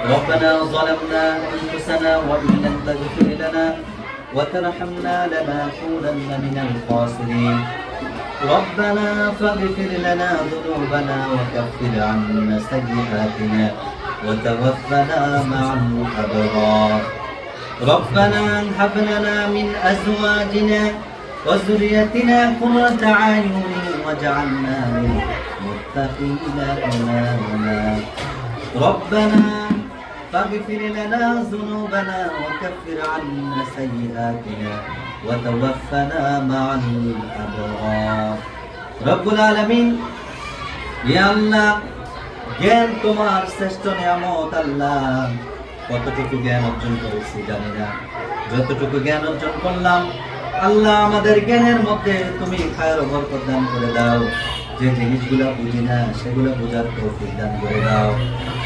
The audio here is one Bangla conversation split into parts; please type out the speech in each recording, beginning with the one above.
ربنا ظلمنا أنفسنا وإن لم تغفر لنا وترحمنا لنكونن من الخاسرين. ربنا فاغفر لنا ذنوبنا وكفر عنا سيئاتنا وتوفنا مع الأبرار. ربنا هب لنا من أزواجنا وذريتنا قرة أعين واجعلنا للمتقين إماما ربنا فاغفر لنا ذنوبنا وكفر عنا سيئاتنا وتوفنا مع الأبرار رب العالمين ইয়া আল্লাহ জ্ঞান তোমার শ্রেষ্ঠ নিয়ামত আল্লাহ কতটুকু জ্ঞান অর্জন করেছি জানি না যতটুকু জ্ঞান অর্জন করলাম আল্লাহ আমাদের জ্ঞানের মধ্যে তুমি খায়ের বরকত দান করে দাও যে জিনিসগুলো বুঝি না সেগুলো বোঝার তৌফিক দান করে দাও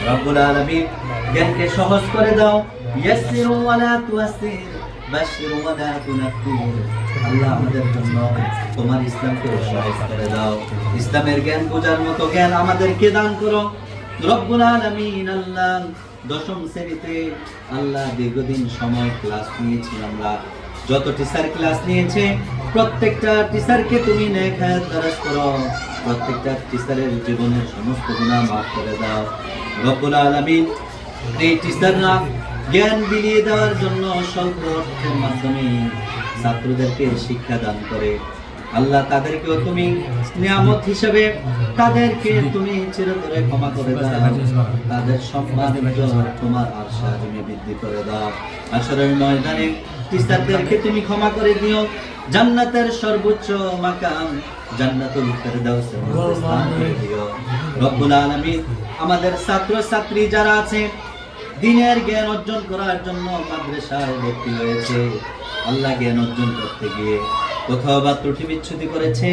রব্বুল আলামিন জ্ঞানকে সহজ করে দাও। ইয়াসসির ওয়ালা তুয়াসসির বাশির ওয়ালা তুনাফির আল্লাহ আমাদের জন্য তোমার ইসলামকে সহজ করে দাও। ইসলামের জ্ঞান বোঝার মতো জ্ঞান আমাদেরকে দান করো। রব্বুল আলামিন আল্লাহ দশম শ্রেণীতে আল্লাহ দীর্ঘদিন সময় ক্লাস নিয়েছি আমরা। যত টিচার ক্লাস নিয়েছে, প্রত্যেকটা টিচারকে তুমি নেখায়াত দরাজ করো। প্রত্যেকটা টিচারের জীবনের সমস্ত গুণা মাফ করে দাও। রব্বুল আলামিন জ্ঞান বিলিয়ে দেওয়ার জন্য অর্থের মাধ্যমে ছাত্রদেরকে শিক্ষা দান করে। আল্লাহ তাদেরকেও তুমি নিয়ামত হিসেবে তাদেরকে তুমি চিরতরে ক্ষমা করে দাও। তাদের সম্মান তোমার আর সাহায্যে বৃদ্ধি করে দাও। ময়দানে টিচারদেরকে তুমি ক্ষমা করে দিও। জান্নাতের সর্বোচ্চ মাকাম দিও। রব্বুল আমাদের ছাত্র ছাত্রী যারা আছে দিনের জ্ঞান অর্জন করার জন্য মাদ্রাসায় ভর্তি হয়েছে। আল্লাহ জ্ঞান অর্জন করতে গিয়ে কোথাও বা ত্রুটি বিচ্ছুতি করেছে,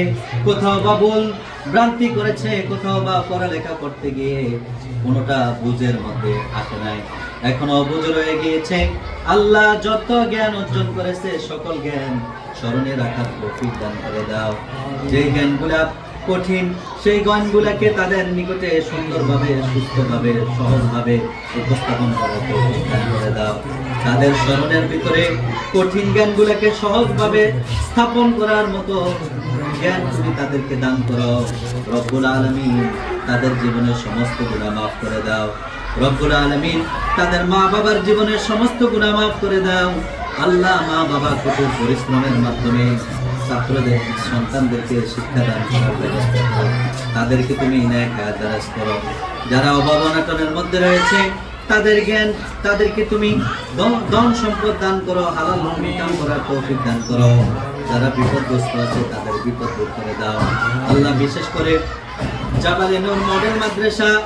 কোথাও বা ভুল ভ্রান্তি করেছে, কোথাও বা পড়ালেখা করতে গিয়ে কোনোটা বুঝের মধ্যে আসে নাই। এখনও বুঝ রয়ে গিয়েছে। আল্লাহ যত জ্ঞান অর্জন করেছে, সকল জ্ঞান স্মরণে রাখার তৌফিক দান করে দাও। যে জ্ঞানগুলা কঠিন, সেই জ্ঞানগুলাকে তাদের নিকটে সুন্দরভাবে, সুস্থভাবে, সহজভাবে উপস্থাপন তৌফিক করে দাও। তাদের স্মরণের ভিতরে কঠিন জ্ঞানগুলোকে সহজভাবে স্থাপন করার মতো জ্ঞান তুমি তাদেরকে দান করো রব্বুল আলমিন তাদের জীবনের সমস্ত গুণা মাফ করে দাও। রব্বুল আলমিন তাদের মা বাবার জীবনের সমস্ত গুণা মাফ করে দাও। আল্লাহ মা বাবা কঠোর পরিশ্রমের মাধ্যমে ছাত্রদের, সন্তানদেরকে শিক্ষা দান তাদেরকে তুমি খায়াত দারাজ করো যারা অভাব অনাটনের মধ্যে রয়েছে, তাদের জ্ঞান, তাদেরকে তুমি দ- ধন সম্পদ দান করো, হালাল ইনকাম করার তৌফিক দান করো। যারা বিপদগ্রস্ত আছে, তাদের বিপদ দূর করে দাও। আল্লাহ বিশেষ করে জাবালে নূর মডেল মাদ্রাসা,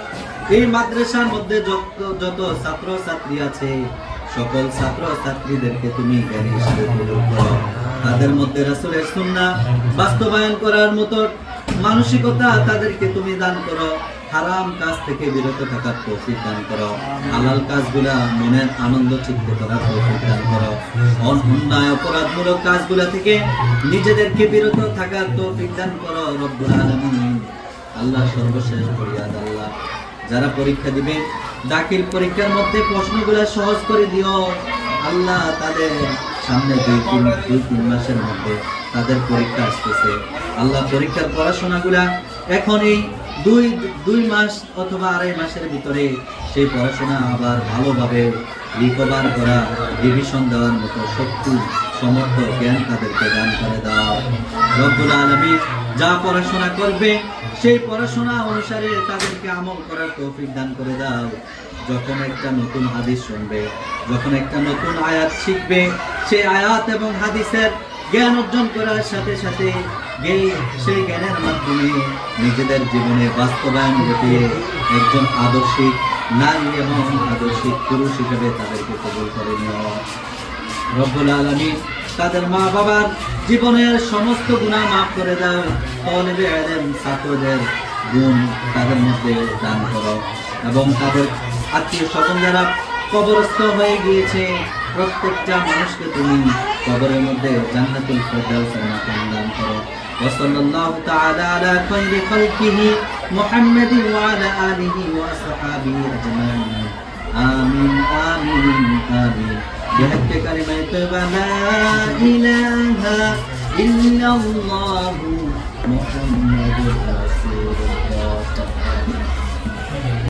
এই মাদ্রাসার মধ্যে যত যত ছাত্র ছাত্রী আছে, সকল ছাত্র ছাত্রীদেরকে তুমি জ্ঞানী হিসেবে করো তাদের মধ্যে রাসূলের সুন্নাহ বাস্তবায়ন করার মতো মানসিকতা তাদেরকে তুমি দান করো। হারাম কাজ থেকে বিরত থাকার তৌফিক দান করো। হালাল কাজগুলা মনের আনন্দ চিত্তে করার তৌফিক দান করো। অন্যায় অপরাধমূলক কাজগুলা থেকে নিজেদেরকে বিরত থাকার তৌফিক দান করো রব্বুল আলামিন। আল্লাহ সর্বশেষ ফরিয়াদ, আল্লাহ। যারা পরীক্ষা দিবে, দাখিল পরীক্ষার মধ্যে প্রশ্নগুলো সহজ করে দিও। আল্লাহ তাদের সামনে দুই তিন দুই তিন মাসের মধ্যে তাদের পরীক্ষা আসতেছে। আল্লাহ পরীক্ষার পড়াশোনাগুলা এখন এই দুই দুই মাস অথবা আড়াই মাসের ভিতরে সেই পড়াশোনা আবার ভালোভাবে রিকভার করা ডিভিশন দেওয়ার মতো শক্তি সমর্থ জ্ঞান তাদেরকে দান করে দাও। রব্বুল আলমী যা পড়াশোনা করবে, সেই পড়াশোনা অনুসারে তাদেরকে আমল করার তৌফিক দান করে দাও। যখন একটা নতুন হাদিস শুনবে, যখন একটা নতুন আয়াত শিখবে সেই আয়াত এবং হাদিসের জ্ঞান অর্জন করার সাথে সাথে সেই জ্ঞানের মাধ্যমে নিজেদের জীবনে বাস্তবায়ন ঘটিয়ে একজন আদর্শিক নারী এবং আদর্শিক পুরুষ হিসেবে তাদেরকে কবল করে নেওয়া রব্বুল আলমী তাদের মা বাবার জীবনের সমস্ত গুণা মাফ করে দাও। তলেবে আলেম ছাত্রদের গুণ তাদের মধ্যে দান করো এবং তাদের আত্মীয় স্বজন যারা কবরস্থ হয়ে গিয়েছে প্রত্যেকটা মানুষকে তুমি কবরের মধ্যে জান্নাতুল ফেরদাউসের মাকাম দান করো وصلى الله تعالى على خير خلقه محمد وعلى آله وأصحابه أجمعين آمين آمين بحق كلمة طيبة لا إله إلا الله محمد رسول الله